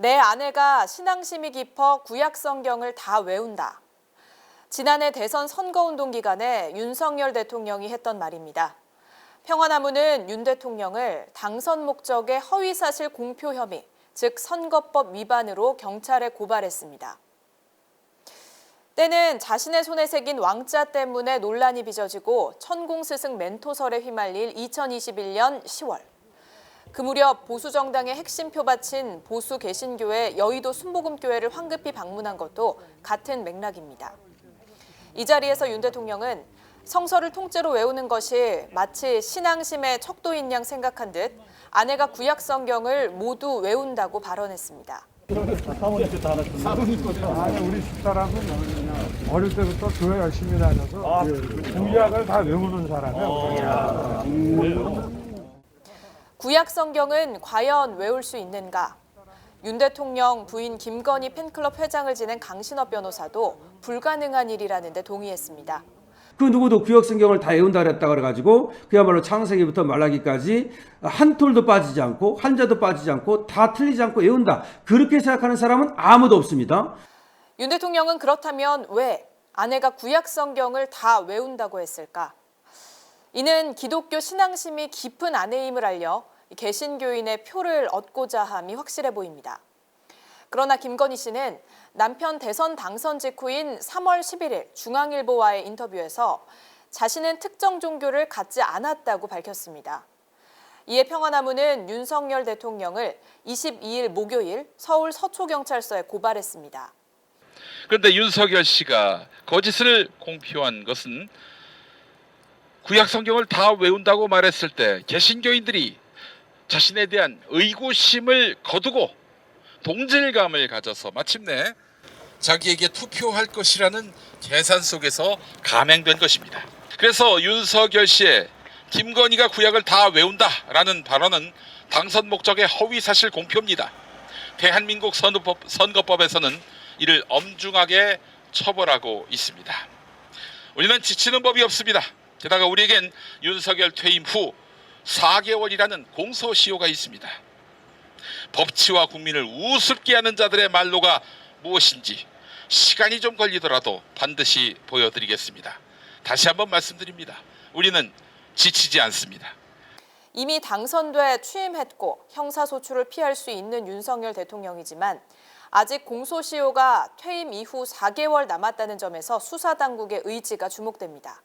내 아내가 신앙심이 깊어 구약 성경을 다 외운다. 지난해 대선 선거운동 기간에 윤석열 대통령이 했던 말입니다. 평화나무는 윤 대통령을 당선 목적의 허위사실 공표 혐의, 즉 선거법 위반으로 경찰에 고발했습니다. 때는 자신의 손에 새긴 왕자 때문에 논란이 빚어지고 천공 스승 멘토설에 휘말릴 2021년 10월. 그 무렵 보수 정당의 핵심 표밭인 보수 개신교회 여의도 순복음교회를 황급히 방문한 것도 같은 맥락입니다. 이 자리에서 윤 대통령은 성서를 통째로 외우는 것이 마치 신앙심의 척도인 양 생각한 듯 아내가 구약 성경을 모두 외운다고 발언했습니다. 아니 우리 집사람은 어릴 때부터 교회 열심히 다녀서 구약을 다 외우는 사람이야. 구약 성경은 과연 외울 수 있는가? 윤 대통령 부인 김건희 팬클럽 회장을 지낸 강신업 변호사도 불가능한 일이라는 데 동의했습니다. 그 누구도 구역 성경을 다 외운다 그랬다 그래가지고 그야말로 창세기부터 말라기까지 한 톨도 빠지지 않고 한 자도 빠지지 않고 다 틀리지 않고 외운다 그렇게 생각하는 사람은 아무도 없습니다. 윤 대통령은 그렇다면 왜 아내가 구약 성경을 다 외운다고 했을까? 이는 기독교 신앙심이 깊은 아내임을 알려 개신교인의 표를 얻고자 함이 확실해 보입니다. 그러나 김건희 씨는 남편 대선 당선 직후인 3월 11일 중앙일보와의 인터뷰에서 자신은 특정 종교를 갖지 않았다고 밝혔습니다. 이에 평화나무는 윤석열 대통령을 22일 목요일 서울 서초경찰서에 고발했습니다. 그런데 윤석열 씨가 거짓을 공표한 것은 구약 성경을 다 외운다고 말했을 때 개신교인들이 자신에 대한 의구심을 거두고 동질감을 가져서 마침내 자기에게 투표할 것이라는 계산 속에서 감행된 것입니다. 그래서 윤석열 씨의 김건희가 구약을 다 외운다라는 발언은 당선 목적의 허위 사실 공표입니다. 대한민국 선거법, 선거법에서는 이를 엄중하게 처벌하고 있습니다. 우리는 지치는 법이 없습니다. 게다가 우리에겐 윤석열 퇴임 후 4개월이라는 공소시효가 있습니다. 법치와 국민을 우습게 하는 자들의 말로가 무엇인지 시간이 좀 걸리더라도 반드시 보여드리겠습니다. 다시 한번 말씀드립니다. 우리는 지치지 않습니다. 이미 당선돼 취임했고 형사소출을 피할 수 있는 윤석열 대통령이지만 아직 공소시효가 퇴임 이후 4개월 남았다는 점에서 수사당국의 의지가 주목됩니다.